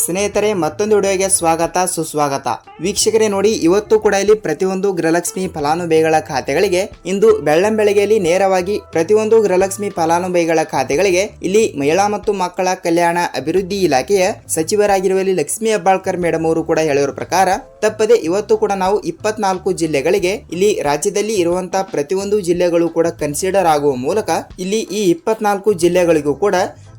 ಸ್ನೇಹಿತರೆ, ಮತ್ತೊಂದು ವಿಡಿಯೋಗೆ ಸ್ವಾಗತ, ಸುಸ್ವಾಗತ. ವೀಕ್ಷಕರೇ ನೋಡಿ, ಇವತ್ತು ಕೂಡ ಇಲ್ಲಿ ಪ್ರತಿಯೊಂದು ಗೃಹಲಕ್ಷ್ಮಿ ಫಲಾನುಭವಿಗಳ ಖಾತೆಗಳಿಗೆ ಇಂದು ಬೆಳ್ಳಂಬೆಳಗ್ಗೆಯಲ್ಲಿ ನೇರವಾಗಿ ಪ್ರತಿಯೊಂದು ಗೃಹಲಕ್ಷ್ಮಿ ಫಲಾನುಭವಿಗಳ ಖಾತೆಗಳಿಗೆ ಇಲ್ಲಿ ಮಹಿಳಾ ಮತ್ತು ಮಕ್ಕಳ ಕಲ್ಯಾಣ ಅಭಿವೃದ್ಧಿ ಇಲಾಖೆಯ ಸಚಿವರಾಗಿರುವ ಲಕ್ಷ್ಮೀ ಹೆಬ್ಬಾಳ್ಕರ್ ಮೇಡಮ್ ಅವರು ಕೂಡ ಹೇಳಿರೋ ಪ್ರಕಾರ, ತಪ್ಪದೆ ಇವತ್ತು ಕೂಡ ನಾವು ಇಪ್ಪತ್ನಾಲ್ಕು ಜಿಲ್ಲೆಗಳಿಗೆ ಇಲ್ಲಿ ರಾಜ್ಯದಲ್ಲಿ ಇರುವಂತಹ ಪ್ರತಿಯೊಂದು ಜಿಲ್ಲೆಗಳು ಕೂಡ ಕನ್ಸಿಡರ್ ಆಗುವ ಮೂಲಕ ಇಲ್ಲಿ ಈ ಇಪ್ಪತ್ನಾಲ್ಕು ಜಿಲ್ಲೆಗಳಿಗೂ ಕೂಡ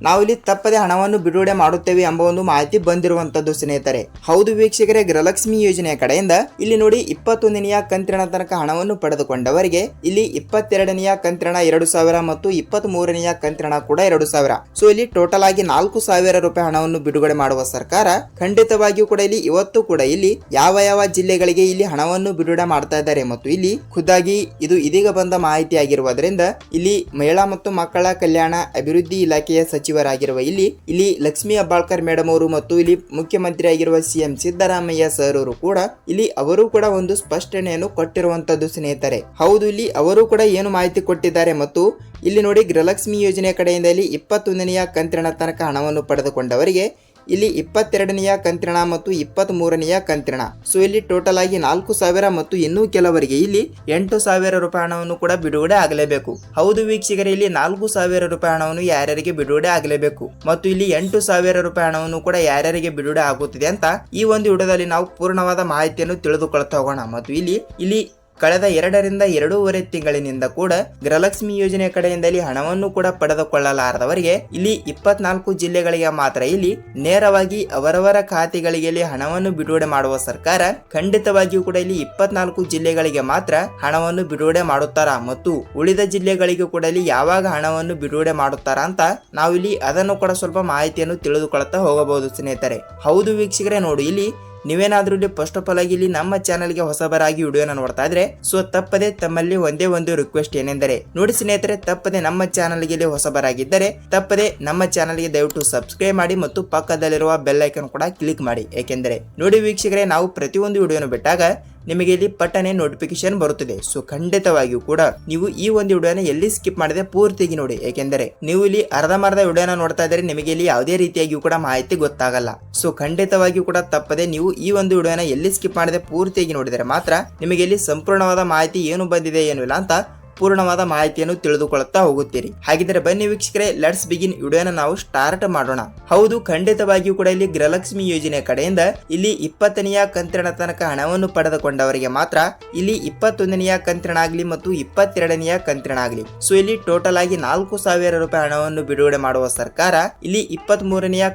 ನಾವು ಇಲ್ಲಿ ತಪ್ಪದೆ ಹಣವನ್ನು ಬಿಡುಗಡೆ ಮಾಡುತ್ತೇವೆ ಎಂಬ ಒಂದು ಮಾಹಿತಿ ಬಂದಿರುವಂತದ್ದು ಸ್ನೇಹಿತರೆ. ಹೌದು ವೀಕ್ಷಕರೇ, ಗೃಹಲಕ್ಷ್ಮಿ ಯೋಜನೆಯ ಕಡೆಯಿಂದ ಇಲ್ಲಿ ನೋಡಿ ಇಪ್ಪತ್ತೊಂದನೆಯ ಕಂತಿನ ತನಕ ಹಣವನ್ನು ಪಡೆದುಕೊಂಡವರಿಗೆ ಇಲ್ಲಿ ಇಪ್ಪತ್ತೆರಡನೆಯ ಕಂತಿನ ಎರಡು ಸಾವಿರ ಮತ್ತು ಇಪ್ಪತ್ತ್ ಮೂರನೆಯ ಕಂತಿನ ಕೂಡ ಎರಡು ಸಾವಿರ. ಸೊ ಇಲ್ಲಿ ಟೋಟಲ್ ಆಗಿ ನಾಲ್ಕು ಸಾವಿರ ರೂಪಾಯಿ ಹಣವನ್ನು ಬಿಡುಗಡೆ ಮಾಡುವ ಸರ್ಕಾರ ಖಂಡಿತವಾಗಿಯೂ ಕೂಡ ಇಲ್ಲಿ ಇವತ್ತು ಕೂಡ ಇಲ್ಲಿ ಯಾವ ಯಾವ ಜಿಲ್ಲೆಗಳಿಗೆ ಇಲ್ಲಿ ಹಣವನ್ನು ಬಿಡುಗಡೆ ಮಾಡ್ತಾ ಇದ್ದಾರೆ ಮತ್ತು ಇಲ್ಲಿ ಖುದ್ದಾಗಿ ಇದು ಇದೀಗ ಬಂದ ಮಾಹಿತಿ ಆಗಿರುವುದರಿಂದ ಇಲ್ಲಿ ಮಹಿಳಾ ಮತ್ತು ಮಕ್ಕಳ ಕಲ್ಯಾಣ ಅಭಿವೃದ್ಧಿ ಇಲಾಖೆಯ ಸಚಿವರಾಗಿರುವ ಇಲ್ಲಿ ಇಲ್ಲಿ ಲಕ್ಷ್ಮೀ ಅಬ್ಬಾಳ್ಕರ್ ಮೇಡಮ್ ಅವರು ಮತ್ತು ಇಲ್ಲಿ ಮುಖ್ಯಮಂತ್ರಿ ಆಗಿರುವ ಸಿಎಂ ಸಿದ್ದರಾಮಯ್ಯ ಸರ್ ಅವರು ಕೂಡ ಇಲ್ಲಿ ಅವರು ಕೂಡ ಒಂದು ಸ್ಪಷ್ಟನೆಯನ್ನು ಕೊಟ್ಟಿರುವಂತದ್ದು ಸ್ನೇಹಿತರೆ. ಹೌದು, ಇಲ್ಲಿ ಅವರು ಕೂಡ ಏನು ಮಾಹಿತಿ ಕೊಟ್ಟಿದ್ದಾರೆ ಮತ್ತು ಇಲ್ಲಿ ನೋಡಿ ಗೃಹಲಕ್ಷ್ಮಿ ಯೋಜನೆ ಕಡೆಯಿಂದ ಇಲ್ಲಿ ಇಪ್ಪತ್ತೊಂದನೆಯ ಕಂತಿನ ತನಕ ಹಣವನ್ನು ಪಡೆದುಕೊಂಡವರಿಗೆ ಇಲ್ಲಿ ಇಪ್ಪತ್ತೆರಡನೆಯ ಕಂತ್ರಣ ಮತ್ತು ಇಪ್ಪತ್ತ್ ಮೂರನೆಯ ಕಂತಿನ ಸೊ ಇಲ್ಲಿ ಟೋಟಲ್ ಆಗಿ ನಾಲ್ಕು ಸಾವಿರ ಮತ್ತು ಇನ್ನೂ ಕೆಲವರಿಗೆ ಇಲ್ಲಿ ಎಂಟು ಸಾವಿರ ರೂಪಾಯಿ ಹಣವನ್ನು ಕೂಡ ಬಿಡುಗಡೆ ಆಗಲೇಬೇಕು. ಹೌದು ವೀಕ್ಷಕರೇ, ಇಲ್ಲಿ ನಾಲ್ಕು ಸಾವಿರ ರೂಪಾಯಿ ಹಣವನ್ನು ಯಾರ್ಯಾರಿಗೆ ಬಿಡುಗಡೆ ಆಗಲೇಬೇಕು ಮತ್ತು ಇಲ್ಲಿ ಎಂಟು ಸಾವಿರ ರೂಪಾಯಿ ಹಣವನ್ನು ಕೂಡ ಯಾರ್ಯಾರಿಗೆ ಬಿಡುಗಡೆ ಆಗುತ್ತಿದೆ ಅಂತ ಈ ಒಂದು ವಿಡಿಯೋದಲ್ಲಿ ನಾವು ಪೂರ್ಣವಾದ ಮಾಹಿತಿಯನ್ನು ತಿಳಿದುಕೊಳ್ತಾ ಹೋಗೋಣ. ಮತ್ತು ಇಲ್ಲಿ ಇಲ್ಲಿ ಕಳೆದ ಎರಡರಿಂದ ಎರಡೂವರೆ ತಿಂಗಳಿನಿಂದ ಕೂಡ ಗೃಹಲಕ್ಷ್ಮಿ ಯೋಜನೆ ಕಡೆಯಿಂದಲೇ ಇಲ್ಲಿ ಹಣವನ್ನು ಕೂಡ ಪಡೆದುಕೊಳ್ಳಲಾರದವರಿಗೆ ಇಲ್ಲಿ ಇಪ್ಪತ್ನಾಲ್ಕು ಜಿಲ್ಲೆಗಳಿಗೆ ಮಾತ್ರ ಇಲ್ಲಿ ನೇರವಾಗಿ ಅವರವರ ಖಾತೆಗಳಿಗೆ ಇಲ್ಲಿ ಹಣವನ್ನು ಬಿಡುಗಡೆ ಮಾಡುವ ಸರ್ಕಾರ ಖಂಡಿತವಾಗಿಯೂ ಕೂಡ ಇಲ್ಲಿ ಇಪ್ಪತ್ನಾಲ್ಕು ಜಿಲ್ಲೆಗಳಿಗೆ ಮಾತ್ರ ಹಣವನ್ನು ಬಿಡುಗಡೆ ಮಾಡುತ್ತಾರ ಮತ್ತು ಉಳಿದ ಜಿಲ್ಲೆಗಳಿಗೂ ಕೂಡ ಇಲ್ಲಿ ಯಾವಾಗ ಹಣವನ್ನು ಬಿಡುಗಡೆ ಮಾಡುತ್ತಾರ ಅಂತ ನಾವಿಲ್ಲಿ ಅದನ್ನು ಕೂಡ ಸ್ವಲ್ಪ ಮಾಹಿತಿಯನ್ನು ತಿಳಿದುಕೊಳ್ಳುತ್ತಾ ಹೋಗಬಹುದು ಸ್ನೇಹಿತರೆ. ಹೌದು ವೀಕ್ಷಕರೇ, ನೋಡಿ ಇಲ್ಲಿ ನೀವೇನಾದ್ರೂ ಇಲ್ಲಿ ಫಸ್ಟ್ ಆಫ್ ಆಲ್ ಆಗಿ ಇಲ್ಲಿ ನಮ್ಮ ಚಾನಲ್ಗೆ ಹೊಸಬರಾಗಿ ವಿಡಿಯೋನ ನೋಡ್ತಾ ಇದ್ರೆ ಸೊ ತಪ್ಪದೆ ತಮ್ಮಲ್ಲಿ ಒಂದೇ ಒಂದು ರಿಕ್ವೆಸ್ಟ್ ಏನೆಂದರೆ, ನೋಡಿ ಸ್ನೇಹಿತರೆ, ತಪ್ಪದೆ ನಮ್ಮ ಚಾನಲ್ಗೆ ಇಲ್ಲಿ ಹೊಸಬರಾಗಿದ್ದರೆ, ತಪ್ಪದೆ ನಮ್ಮ ಚಾನಲ್ಗೆ ದಯವಿಟ್ಟು ಸಬ್ಸ್ಕ್ರೈಬ್ ಮಾಡಿ ಮತ್ತು ಪಕ್ಕದಲ್ಲಿರುವ ಬೆಲ್ ಐಕನ್ ಕೂಡ ಕ್ಲಿಕ್ ಮಾಡಿ. ಏಕೆಂದರೆ, ನೋಡಿ ವೀಕ್ಷಕರೇ, ನಾವು ಪ್ರತಿಯೊಂದು ವಿಡಿಯೋನ ಬಿಟ್ಟಾಗ ನಿಮಗೆ ಇಲ್ಲಿ ಪಟ್ಟನೆ ನೋಟಿಫಿಕೇಶನ್ ಬರುತ್ತದೆ. ಸೊ ಖಂಡಿತವಾಗಿಯೂ ಕೂಡ ನೀವು ಈ ಒಂದು ವಿಡಿಯೋನ ಎಲ್ಲಿ ಸ್ಕಿಪ್ ಮಾಡಿದ್ರೆ ಪೂರ್ತಿಯಾಗಿ ನೋಡಿ. ಏಕೆಂದರೆ ನೀವು ಇಲ್ಲಿ ಅರ್ಧಂಬರ್ಧ ವಿಡಿಯೋನ ನೋಡ್ತಾ ಇದ್ದರೆ ನಿಮಗೆ ಇಲ್ಲಿ ಯಾವುದೇ ರೀತಿಯಾಗಿಯೂ ಕೂಡ ಮಾಹಿತಿ ಗೊತ್ತಾಗಲ್ಲ. ಸೊ ಖಂಡಿತವಾಗಿಯೂ ಕೂಡ ತಪ್ಪದೆ ನೀವು ಈ ಒಂದು ವಿಡಿಯೋನ ಎಲ್ಲಿ ಸ್ಕಿಪ್ ಮಾಡದೆ ಪೂರ್ತಿಯಾಗಿ ನೋಡಿದರೆ ಮಾತ್ರ ನಿಮಗೆ ಇಲ್ಲಿ ಸಂಪೂರ್ಣವಾದ ಮಾಹಿತಿ ಏನು ಬಂದಿದೆ ಏನು ಇಲ್ಲ ಅಂತ ಪೂರ್ಣವಾದ ಮಾಹಿತಿಯನ್ನು ತಿಳಿದುಕೊಳ್ಳುತ್ತಾ ಹೋಗುತ್ತೀರಿ. ಹಾಗಿದ್ರೆ ಬನ್ನಿ ವೀಕ್ಷಕರೇ ಲೆಟ್ಸ್ ಬಿಗಿನ್ ವಿಡಿಯೋನ ನಾವು ಸ್ಟಾರ್ಟ್ ಮಾಡೋಣ. ಹೌದು, ಖಂಡಿತವಾಗಿಯೂ ಕೂಡ ಇಲ್ಲಿ ಗೃಹಲಕ್ಷ್ಮಿ ಯೋಜನೆ ಕಡೆಯಿಂದ ಇಲ್ಲಿ ಇಪ್ಪತ್ತನೆಯ ಕಂತಿನ ತನಕ ಹಣವನ್ನು ಪಡೆದುಕೊಂಡವರಿಗೆ ಮಾತ್ರ ಇಲ್ಲಿ ಇಪ್ಪತ್ತೊಂದನೆಯ ಕಂತಿನ ಆಗಲಿ ಮತ್ತು ಇಪ್ಪತ್ತೆರಡನೆಯ ಕಂತಿನ ಆಗಲಿ. ಸೊ ಇಲ್ಲಿ ಟೋಟಲ್ ಆಗಿ ನಾಲ್ಕು ಸಾವಿರ ರೂಪಾಯಿ ಹಣವನ್ನು ಬಿಡುಗಡೆ ಮಾಡುವ ಸರ್ಕಾರ ಇಲ್ಲಿ ಇಪ್ಪತ್ತ್ ಮೂರನೆಯ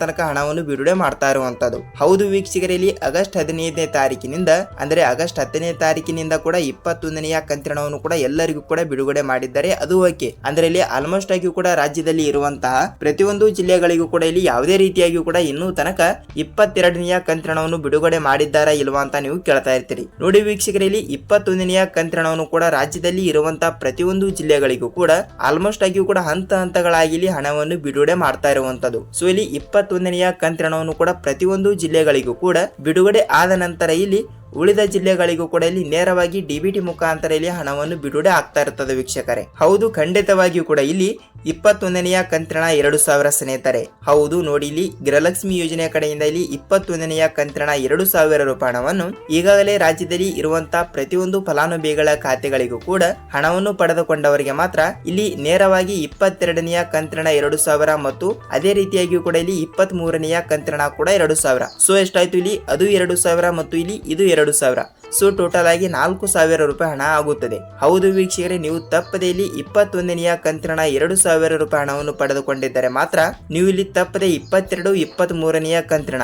ತನಕ ಹಣವನ್ನು ಬಿಡುಗಡೆ ಮಾಡ್ತಾ ಇರುವಂತದ್ದು. ಹೌದು ವೀಕ್ಷಕರಲ್ಲಿ ಆಗಸ್ಟ್ ಹದಿನೈದನೇ ತಾರೀಕಿನಿಂದ, ಅಂದ್ರೆ ಆಗಸ್ಟ್ ಹತ್ತನೇ ತಾರೀಕಿನಿಂದ ಕೂಡ ಇಪ್ಪತ್ತೊಂದನೆಯ ಕಂತಿನವನ್ನು ಕೂಡ ಎಲ್ಲರಿಗೂ ಕೂಡ ಬಿಡುಗಡೆ ಮಾಡಿದ್ದಾರೆ. ಅದು ಓಕೆ. ಅಂದ್ರೆ ಇಲ್ಲಿ ಆಲ್ಮೋಸ್ಟ್ ಆಗಿಯೂ ಕೂಡ ರಾಜ್ಯದಲ್ಲಿ ಇರುವಂತಹ ಪ್ರತಿಯೊಂದು ಜಿಲ್ಲೆಗಳಿಗೂ ಕೂಡ ಇಲ್ಲಿ ಯಾವುದೇ ರೀತಿಯಾಗಿಯೂ ಕೂಡ ಇನ್ನೂ ತನಕ ಇಪ್ಪತ್ತೆರಡನೆಯ ಕಂತ್ರಣವನ್ನು ಬಿಡುಗಡೆ ಮಾಡಿದ್ದಾರಾ ಇಲ್ವಾ ಅಂತ ನೀವು ಕೇಳ್ತಾ ಇರ್ತೀರಿ. ನೋಡಿ ವೀಕ್ಷಕರಲ್ಲಿ ಇಪ್ಪತ್ತೊಂದನೆಯ ಕಂತ್ರಣವನ್ನು ಕೂಡ ರಾಜ್ಯದಲ್ಲಿ ಇರುವಂತಹ ಪ್ರತಿಯೊಂದು ಜಿಲ್ಲೆಗಳಿಗೂ ಕೂಡ ಆಲ್ಮೋಸ್ಟ್ ಆಗಿಯೂ ಕೂಡ ಹಂತ ಹಂತಗಳಾಗಿ ಇಲ್ಲಿ ಹಣವನ್ನು ಬಿಡುಗಡೆ ಮಾಡ್ತಾ ಇರುವಂತದ್ದು. ಸೊ ಇಲ್ಲಿ ಇಪ್ಪತ್ತೊಂದನೆಯ ಕಂತ್ರಣವನ್ನು ಕೂಡ ಪ್ರತಿಯೊಂದು ಜಿಲ್ಲೆಗಳಿಗೂ ಕೂಡ ಬಿಡುಗಡೆ ಆದ ನಂತರ ಇಲ್ಲಿ ಉಳಿದ ಜಿಲ್ಲೆಗಳಿಗೂ ಕೂಡ ಇಲ್ಲಿ ನೇರವಾಗಿ ಡಿಬಿಟಿ ಮುಖಾಂತರ ಇಲ್ಲಿ ಹಣವನ್ನು ಬಿಡುಗಡೆ ಆಗ್ತಾ ಇರ್ತದೆ ವೀಕ್ಷಕರೇ. ಹೌದು, ಖಂಡಿತವಾಗಿಯೂ ಕೂಡ ಇಲ್ಲಿ ಇಪ್ಪತ್ತೊಂದನೆಯ ಕಂತ್ರಣ ಎರಡು ಸಾವಿರ ಸ್ನೇಹಿತರೆ. ಹೌದು, ನೋಡಿ ಇಲ್ಲಿ ಗೃಹಲಕ್ಷ್ಮಿ ಯೋಜನೆಯ ಕಡೆಯಿಂದ ಇಲ್ಲಿ ಇಪ್ಪತ್ತೊಂದನೆಯ ಕಂತ್ರಣ ಎರಡು ಸಾವಿರ ರೂಪಾಯಿ ಹಣವನ್ನು ಈಗಾಗಲೇ ರಾಜ್ಯದಲ್ಲಿ ಇರುವಂತಹ ಪ್ರತಿಯೊಂದು ಫಲಾನುಭವಿಗಳ ಖಾತೆಗಳಿಗೂ ಕೂಡ ಹಣವನ್ನು ಪಡೆದುಕೊಂಡವರಿಗೆ ಮಾತ್ರ ಇಲ್ಲಿ ನೇರವಾಗಿ ಇಪ್ಪತ್ತೆರಡನೆಯ ಕಂತ್ರಣ ಎರಡು ಸಾವಿರ ಮತ್ತು ಅದೇ ರೀತಿಯಾಗಿಯೂ ಕೂಡ ಇಲ್ಲಿ ಇಪ್ಪತ್ತ್ ಮೂರನೆಯ ಕಂತ್ರಣ ಕೂಡ ಎರಡು ಸಾವಿರ. ಸೊ ಎಷ್ಟಾಯ್ತು ಇಲ್ಲಿ? ಅದು ಎರಡು ಸಾವಿರ ಮತ್ತು ಇಲ್ಲಿ ಇದು ಎರಡು ಸಾವಿರ. ಸೊ ಟೋಟಲ್ ಆಗಿ ನಾಲ್ಕು ಸಾವಿರ ರೂಪಾಯಿ ಹಣ ಆಗುತ್ತದೆ. ಹೌದು ವೀಕ್ಷಕರೇ, ನೀವು ತಪ್ಪದೆ ಇಲ್ಲಿ ಇಪ್ಪತ್ತೊಂದನೆಯ ಕಂತಿನ ಎರಡು ಸಾವಿರ ರೂಪಾಯಿ ಹಣವನ್ನು ಪಡೆದುಕೊಂಡಿದ್ದರೆ ಮಾತ್ರ ನೀವು ಇಲ್ಲಿ ತಪ್ಪದೆ ಇಪ್ಪತ್ತೆರಡು ಇಪ್ಪತ್ತ್ ಮೂರನೆಯ ಕಂತಿನ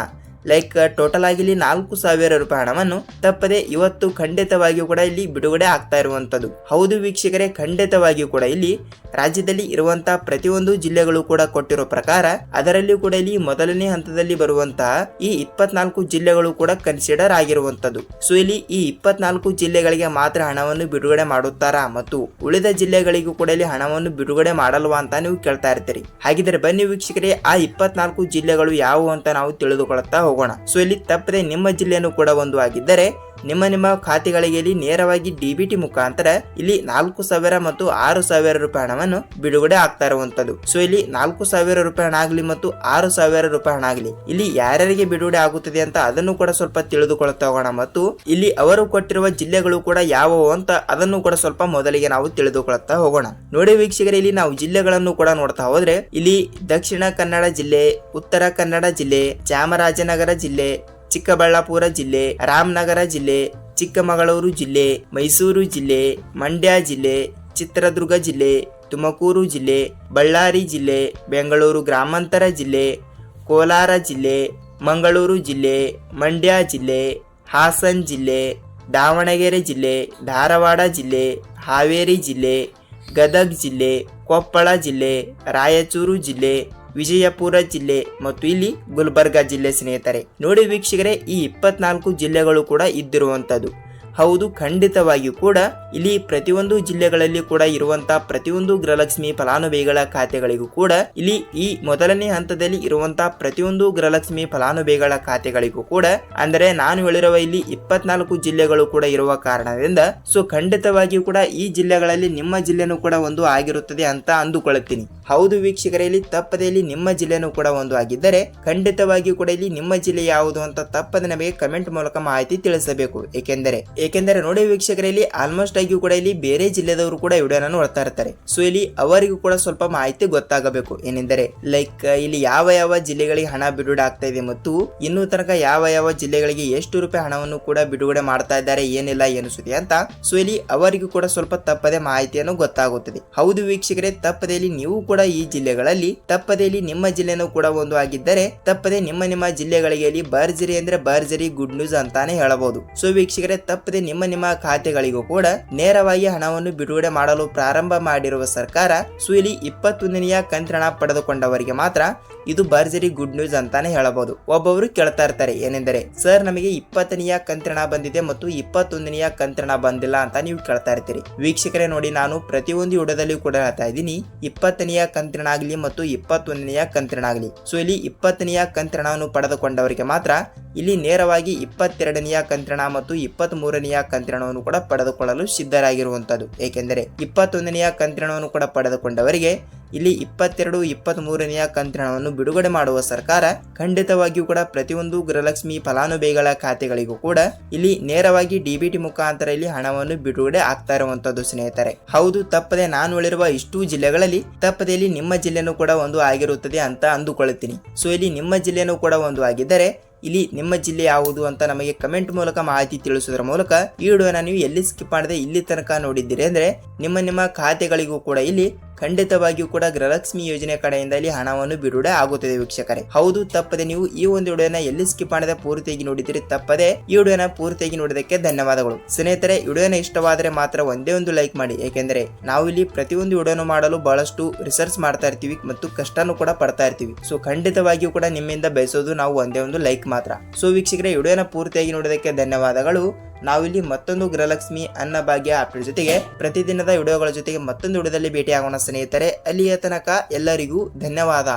ಲೈಕ್ ಟೋಟಲ್ ಆಗಿ ಇಲ್ಲಿ ನಾಲ್ಕು ಸಾವಿರ ರೂಪಾಯಿ ಹಣವನ್ನು ತಪ್ಪದೆ ಇವತ್ತು ಖಂಡಿತವಾಗಿಯೂ ಕೂಡ ಇಲ್ಲಿ ಬಿಡುಗಡೆ ಆಗ್ತಾ ಇರುವಂತದ್ದು ಹೌದು ವೀಕ್ಷಕರೇ, ಖಂಡಿತವಾಗಿಯೂ ಕೂಡ ಇಲ್ಲಿ ರಾಜ್ಯದಲ್ಲಿ ಇರುವಂತಹ ಪ್ರತಿಯೊಂದು ಜಿಲ್ಲೆಗಳು ಕೂಡ ಕೊಟ್ಟಿರೋ ಪ್ರಕಾರ ಅದರಲ್ಲಿಯೂ ಕೂಡ ಇಲ್ಲಿ ಮೊದಲನೇ ಹಂತದಲ್ಲಿ ಬರುವಂತಹ ಈ ಇಪ್ಪತ್ನಾಲ್ಕು ಜಿಲ್ಲೆಗಳು ಕೂಡ ಕನ್ಸಿಡರ್ ಆಗಿರುವಂತದ್ದು ಸೊ ಇಲ್ಲಿ ಈ ಇಪ್ಪತ್ನಾಲ್ಕು ಜಿಲ್ಲೆಗಳಿಗೆ ಮಾತ್ರ ಹಣವನ್ನು ಬಿಡುಗಡೆ ಮಾಡುತ್ತಾರಾ ಮತ್ತು ಉಳಿದ ಜಿಲ್ಲೆಗಳಿಗೂ ಕೂಡ ಇಲ್ಲಿ ಹಣವನ್ನು ಬಿಡುಗಡೆ ಮಾಡಲ್ವಾ ಅಂತ ನೀವು ಕೇಳ್ತಾ ಇರ್ತೀರಿ. ಹಾಗಿದ್ರೆ ಬನ್ನಿ ವೀಕ್ಷಕರೇ, ಆ ಇಪ್ಪತ್ನಾಲ್ಕು ಜಿಲ್ಲೆಗಳು ಯಾವುವು ಅಂತ ನಾವು ತಿಳಿದುಕೊಳ್ಳುತ್ತಾ ಹೋಗೋಣ. ಸೊ ಇಲ್ಲಿ ತಪ್ಪದೆ ನಿಮ್ಮ ಜಿಲ್ಲೆಯನ್ನು ಕೂಡ ಒಂದು ಆಗಿದ್ದರೆ ನಿಮ್ಮ ನಿಮ್ಮ ಖಾತೆಗಳಿಗೆ ಇಲ್ಲಿ ನೇರವಾಗಿ ಡಿಬಿಟಿ ಮುಖಾಂತರ ಇಲ್ಲಿ ನಾಲ್ಕು ಸಾವಿರ ಮತ್ತು ಆರು ಸಾವಿರ ರೂಪಾಯಿ ಹಣವನ್ನು ಬಿಡುಗಡೆ ಆಗ್ತಾ ಇರುವಂತದ್ದು ಸೊ ಇಲ್ಲಿ ನಾಲ್ಕು ಸಾವಿರ ರೂಪಾಯಿ ಹಣ ಆಗಲಿ ಮತ್ತು ಆರು ಸಾವಿರ ರೂಪಾಯಿ ಹಣ ಆಗಲಿ, ಇಲ್ಲಿ ಯಾರ್ಯಾರಿಗೆ ಬಿಡುಗಡೆ ಆಗುತ್ತದೆ ಅಂತ ಅದನ್ನು ಕೂಡ ಸ್ವಲ್ಪ ತಿಳಿದುಕೊಳ್ತಾ ಹೋಗೋಣ. ಮತ್ತು ಇಲ್ಲಿ ಅವರು ಕೊಟ್ಟಿರುವ ಜಿಲ್ಲೆಗಳು ಕೂಡ ಯಾವುವು ಅಂತ ಅದನ್ನು ಕೂಡ ಸ್ವಲ್ಪ ಮೊದಲಿಗೆ ನಾವು ತಿಳಿದುಕೊಳ್ತಾ ಹೋಗೋಣ. ನೋಡಿ ವೀಕ್ಷಕರೇ, ಇಲ್ಲಿ ನಾವು ಜಿಲ್ಲೆಗಳನ್ನು ಕೂಡ ನೋಡ್ತಾ ಹೋದ್ರೆ ಇಲ್ಲಿ ದಕ್ಷಿಣ ಕನ್ನಡ ಜಿಲ್ಲೆ, ಉತ್ತರ ಕನ್ನಡ ಜಿಲ್ಲೆ, ಚಾಮರಾಜನಗರ ಜಿಲ್ಲೆ ಚಿಕ್ಕಬಳ್ಳಾಪುರ ಜಿಲ್ಲೆ, ರಾಮನಗರ ಜಿಲ್ಲೆ, ಚಿಕ್ಕಮಗಳೂರು ಜಿಲ್ಲೆ, ಮೈಸೂರು ಜಿಲ್ಲೆ, ಮಂಡ್ಯ ಜಿಲ್ಲೆ, ಚಿತ್ರದುರ್ಗ ಜಿಲ್ಲೆ, ತುಮಕೂರು ಜಿಲ್ಲೆ, ಬಳ್ಳಾರಿ ಜಿಲ್ಲೆ, ಬೆಂಗಳೂರು ಗ್ರಾಮಾಂತರ ಜಿಲ್ಲೆ, ಕೋಲಾರ ಜಿಲ್ಲೆ, ಮಂಗಳೂರು ಜಿಲ್ಲೆ, ಮಂಡ್ಯ ಜಿಲ್ಲೆ, ಹಾಸನ್ ಜಿಲ್ಲೆ, ದಾವಣಗೆರೆ ಜಿಲ್ಲೆ, ಧಾರವಾಡ ಜಿಲ್ಲೆ, ಹಾವೇರಿ ಜಿಲ್ಲೆ, ಗದಗ್ ಜಿಲ್ಲೆ, ಕೊಪ್ಪಳ ಜಿಲ್ಲೆ, ರಾಯಚೂರು ಜಿಲ್ಲೆ ವಿಜಯಪುರ ಜಿಲ್ಲೆ ಮತ್ತು ಇಲ್ಲಿ ಗುಲ್ಬರ್ಗಾ ಜಿಲ್ಲೆ ಸ್ನೇಹಿತರೆ. ನೋಡಿ ವೀಕ್ಷಕರೇ ಈ ಇಪ್ಪತ್ನಾಲ್ಕು ಜಿಲ್ಲೆಗಳು ಕೂಡ ಇದ್ದಿರುವಂತದ್ದು ಹೌದು, ಖಂಡಿತವಾಗಿಯೂ ಕೂಡ ಇಲ್ಲಿ ಪ್ರತಿಯೊಂದು ಜಿಲ್ಲೆಗಳಲ್ಲಿ ಕೂಡ ಇರುವಂತಹ ಪ್ರತಿಯೊಂದು ಗೃಹಲಕ್ಷ್ಮಿ ಫಲಾನುಭವಿಗಳ ಖಾತೆಗಳಿಗೂ ಕೂಡ ಇಲ್ಲಿ ಈ ಮೊದಲನೇ ಹಂತದಲ್ಲಿ ಇರುವಂತಹ ಪ್ರತಿಯೊಂದು ಗೃಹಲಕ್ಷ್ಮಿ ಫಲಾನುಭವಿಗಳ ಖಾತೆಗಳಿಗೂ ಕೂಡ, ಅಂದರೆ ನಾನು ಹೇಳಿರುವ ಇಲ್ಲಿ ಇಪ್ಪತ್ನಾಲ್ಕು ಜಿಲ್ಲೆಗಳು ಕೂಡ ಇರುವ ಕಾರಣದಿಂದ ಸೊ ಖಂಡಿತವಾಗಿಯೂ ಕೂಡ ಈ ಜಿಲ್ಲೆಗಳಲ್ಲಿ ನಿಮ್ಮ ಜಿಲ್ಲೆನೂ ಕೂಡ ಒಂದು ಆಗಿರುತ್ತದೆ ಅಂತ ಅಂದುಕೊಳ್ಳುತ್ತೀನಿ ಹೌದು ವೀಕ್ಷಕರಲ್ಲಿ ತಪ್ಪದೆ ಇಲ್ಲಿ ನಿಮ್ಮ ಜಿಲ್ಲೆನೂ ಕೂಡ ಒಂದು ಆಗಿದ್ದರೆ, ಖಂಡಿತವಾಗಿಯೂ ಕೂಡ ಇಲ್ಲಿ ನಿಮ್ಮ ಜಿಲ್ಲೆ ಯಾವುದು ಅಂತ ತಪ್ಪದೆ ನಮಗೆ ಕಮೆಂಟ್ ಮೂಲಕ ಮಾಹಿತಿ ತಿಳಿಸಬೇಕು. ಏಕೆಂದರೆ ಏಕೆಂದರೆ ನೋಡಿ ವೀಕ್ಷಕರೇ ಇಲ್ಲಿ ಆಲ್ಮೋಸ್ಟ್ ಆಗಿಯೂ ಕೂಡ ಇಲ್ಲಿ ಬೇರೆ ಜಿಲ್ಲೆದವರು ಕೂಡ ವಿಡಿಯೋನ ನೋಡ್ತಾ ಇರ್ತಾರೆ. ಸೊ ಇಲ್ಲಿ ಅವರಿಗೂ ಕೂಡ ಸ್ವಲ್ಪ ಮಾಹಿತಿ ಗೊತ್ತಾಗಬೇಕು. ಏನೆಂದರೆ ಲೈಕ್ ಇಲ್ಲಿ ಯಾವ ಯಾವ ಜಿಲ್ಲೆಗಳಿಗೆ ಹಣ ಬಿಡುಗಡೆ ಆಗ್ತಾ ಇದೆ ಮತ್ತು ಇನ್ನೂ ತನಕ ಯಾವ ಯಾವ ಜಿಲ್ಲೆಗಳಿಗೆ ಎಷ್ಟು ರೂಪಾಯಿ ಹಣವನ್ನು ಕೂಡ ಬಿಡುಗಡೆ ಮಾಡ್ತಾ ಇದ್ದಾರೆ, ಏನಿಲ್ಲ ಎನಿಸುತ್ತೆ ಅಂತ. ಸೊ ಇಲ್ಲಿ ಅವರಿಗೂ ಕೂಡ ಸ್ವಲ್ಪ ತಪ್ಪದೆ ಮಾಹಿತಿಯನ್ನು ಗೊತ್ತಾಗುತ್ತದೆ. ಹೌದು ವೀಕ್ಷಕರೇ ತಪ್ಪದೇ ಇಲ್ಲಿ ನೀವು ಕೂಡ ಈ ಜಿಲ್ಲೆಗಳಲ್ಲಿ ತಪ್ಪದೆ ಇಲ್ಲಿ ನಿಮ್ಮ ಜಿಲ್ಲೆನೂ ಕೂಡ ಒಂದು ಆಗಿದ್ದರೆ, ತಪ್ಪದೆ ನಿಮ್ಮ ನಿಮ್ಮ ಜಿಲ್ಲೆಗಳಿಗೆ ಇಲ್ಲಿ ಬರ್ಜರಿ ಅಂದ್ರೆ ಬರ್ಜರಿ ಗುಡ್ ನ್ಯೂಸ್ ಅಂತಾನೆ ಹೇಳಬಹುದು. ಸೊ ವೀಕ್ಷಕರೇ, ತಪ್ಪದೆ ನಿಮ್ಮ ನಿಮ್ಮ ಖಾತೆಗಳಿಗೂ ಕೂಡ ನೇರವಾಗಿ ಹಣವನ್ನು ಬಿಡುಗಡೆ ಮಾಡಲು ಪ್ರಾರಂಭ ಮಾಡಿರುವ ಸರ್ಕಾರ ಸೊ ಇಪ್ಪತ್ತೊಂದನೆಯ ಕಂತ್ರಣ ಪಡೆದುಕೊಂಡವರಿಗೆ ಮಾತ್ರ ಇದು ಭರ್ಜರಿ ಗುಡ್ ನ್ಯೂಸ್ ಅಂತಾನೆ ಹೇಳಬಹುದು. ಒಬ್ಬೊಬ್ರು ಕೇಳ್ತಾ ಇರ್ತಾರೆ, ಏನೆಂದರೆ, ಸರ್, ನಮಗೆ ಇಪ್ಪತ್ತನೆಯ ಕಂತ್ರಣ ಬಂದಿದೆ ಮತ್ತು ಇಪ್ಪತ್ತೊಂದನೆಯ ಕಂತ್ರಣ ಬಂದಿಲ್ಲ ಅಂತ ನೀವು ಕೇಳ್ತಾ ಇರ್ತೀರಿ. ವೀಕ್ಷಕರೇ, ನೋಡಿ, ನಾನು ಪ್ರತಿಯೊಂದು ವಿಡಿಯೋದಲ್ಲಿ ಕೂಡ ಹೇಳ್ತಾ ಇದ್ದೀನಿ, ಇಪ್ಪತ್ತನೆಯ ಕಂತ್ರಣ ಆಗಲಿ ಮತ್ತು ಇಪ್ಪತ್ತೊಂದನೆಯ ಕಂತ್ರಣ ಆಗಲಿ. ಸೊ ಇಲ್ಲಿ ಇಪ್ಪತ್ತನೆಯ ಕಂತ್ರಣವನ್ನು ಪಡೆದುಕೊಂಡವರಿಗೆ ಮಾತ್ರ ಇಲ್ಲಿ ನೇರವಾಗಿ ಇಪ್ಪತ್ತೆರಡನೆಯ ಕಂತ್ರಣ ಮತ್ತು ಇಪ್ಪತ್ತ್ ಮೂರನೆಯ ಕಂತ್ರಣವನ್ನು ಕೂಡ ಪಡೆದುಕೊಳ್ಳಲು ಸಿದ್ಧರಾಗಿರುವಂತದ್ದು ಏಕೆಂದರೆ ಇಪ್ಪತ್ತೊಂದನೆಯ ಕಂತ್ರಣವನ್ನು ಕೂಡ ಪಡೆದುಕೊಂಡವರಿಗೆ ಇಲ್ಲಿ ಇಪ್ಪತ್ತೆರಡು ಇಪ್ಪತ್ತ್ ಮೂರನೆಯ ಕಂತ್ರಣವನ್ನು ಬಿಡುಗಡೆ ಮಾಡುವ ಸರ್ಕಾರ ಖಂಡಿತವಾಗಿಯೂ ಕೂಡ ಪ್ರತಿಯೊಂದು ಗೃಹಲಕ್ಷ್ಮಿ ಫಲಾನುಭವಿಗಳ ಖಾತೆಗಳಿಗೂ ಕೂಡ ಇಲ್ಲಿ ನೇರವಾಗಿ ಡಿಬಿಟಿ ಮುಖಾಂತರ ಇಲ್ಲಿ ಹಣವನ್ನು ಬಿಡುಗಡೆ ಆಗ್ತಾ ಇರುವಂತದ್ದು ಸ್ನೇಹಿತರೆ. ಹೌದು, ತಪ್ಪದೆ ನಾನು ಹೇಳಿರುವ ಇಷ್ಟು ಜಿಲ್ಲೆಗಳಲ್ಲಿ ತಪ್ಪದೆ ಇಲ್ಲಿ ನಿಮ್ಮ ಜಿಲ್ಲೆನೂ ಕೂಡ ಒಂದು ಆಗಿರುತ್ತದೆ ಅಂತ ಅಂದುಕೊಳ್ಳುತ್ತೀನಿ. ಸೊ ಇಲ್ಲಿ ನಿಮ್ಮ ಜಿಲ್ಲೆನೂ ಕೂಡ ಒಂದು ಆಗಿದ್ದರೆ ಇಲ್ಲಿ ನಿಮ್ಮ ಜಿಲ್ಲೆ ಯಾವುದು ಅಂತ ನಮಗೆ ಕಮೆಂಟ್ ಮೂಲಕ ಮಾಹಿತಿ ತಿಳಿಸುವುದರ ಮೂಲಕ ಈ ವಿಡಿಯೋನ ನೀವು ಎಲ್ಲಿ ಸ್ಕಿಪ್ ಮಾಡದೆ ಇಲ್ಲಿ ತನಕ ನೋಡಿದ್ದೀರಿ ಅಂದ್ರೆ ನಿಮ್ಮ ನಿಮ್ಮ ಖಾತೆಗಳಿಗೂ ಕೂಡ ಇಲ್ಲಿ ಖಂಡಿತವಾಗಿಯೂ ಕೂಡ ಗೃಹಲಕ್ಷ್ಮಿ ಯೋಜನೆ ಕಡೆಯಿಂದ ಇಲ್ಲಿ ಹಣವನ್ನು ಬಿಡುಗಡೆ ಆಗುತ್ತದೆ ವೀಕ್ಷಕರೇ. ಹೌದು, ತಪ್ಪದೆ ನೀವು ಈ ಒಂದು ವಿಡಿಯೋನ ಎಲ್ಲಿ ಸ್ಕಿಪ್ ಮಾಡದೆ ಪೂರ್ತಿಯಾಗಿ ನೋಡಿದ್ರೆ ತಪ್ಪದೆ ಈ ವಿಡಿಯೋನ ಪೂರ್ತಿಯಾಗಿ ನೋಡಿದಕ್ಕೆ ಧನ್ಯವಾದಗಳು. ಸ್ನೇಹಿತರೆ ವಿಡಿಯೋನ ಇಷ್ಟವಾದರೆ ಮಾತ್ರ ಒಂದೇ ಒಂದು ಲೈಕ್ ಮಾಡಿ, ಏಕೆಂದರೆ ನಾವು ಇಲ್ಲಿ ಪ್ರತಿಯೊಂದು ವಿಡಿಯೋನು ಮಾಡಲು ಬಹಳಷ್ಟು ರಿಸರ್ಚ್ ಮಾಡ್ತಾ ಇರ್ತೀವಿ ಮತ್ತು ಕಷ್ಟನೂ ಕೂಡ ಪಡ್ತಾ ಇರ್ತೀವಿ. ಸೊ ಖಂಡಿತವಾಗಿಯೂ ಕೂಡ ನಿಮ್ಮಿಂದ ಬಯಸೋದು ನಾವು ಒಂದೇ ಒಂದು ಲೈಕ್ ಮಾತ್ರ. ಸೊ ವೀಕ್ಷಕರೇ ವಿಡಿಯೋನ ಪೂರ್ತಿಯಾಗಿ ನೋಡೋದಕ್ಕೆ ಧನ್ಯವಾದಗಳು. ನಾವಿಲ್ಲಿ ಮತ್ತೊಂದು ಗೃಹಲಕ್ಷ್ಮಿ ಅನ್ನಭಾಗ್ಯ ಅಪ್ಡೇಟ್ ಜೊತೆಗೆ ಪ್ರತಿದಿನದ ವಿಡಿಯೋಗಳ ಜೊತೆಗೆ ಮತ್ತೊಂದು ವಿಡಿಯೋದಲ್ಲಿ ಭೇಟಿಯಾಗೋಣ. ಸ್ನೇಹಿತರೆ ಅಲ್ಲಿಯ ತನಕ ಎಲ್ಲರಿಗೂ ಧನ್ಯವಾದ.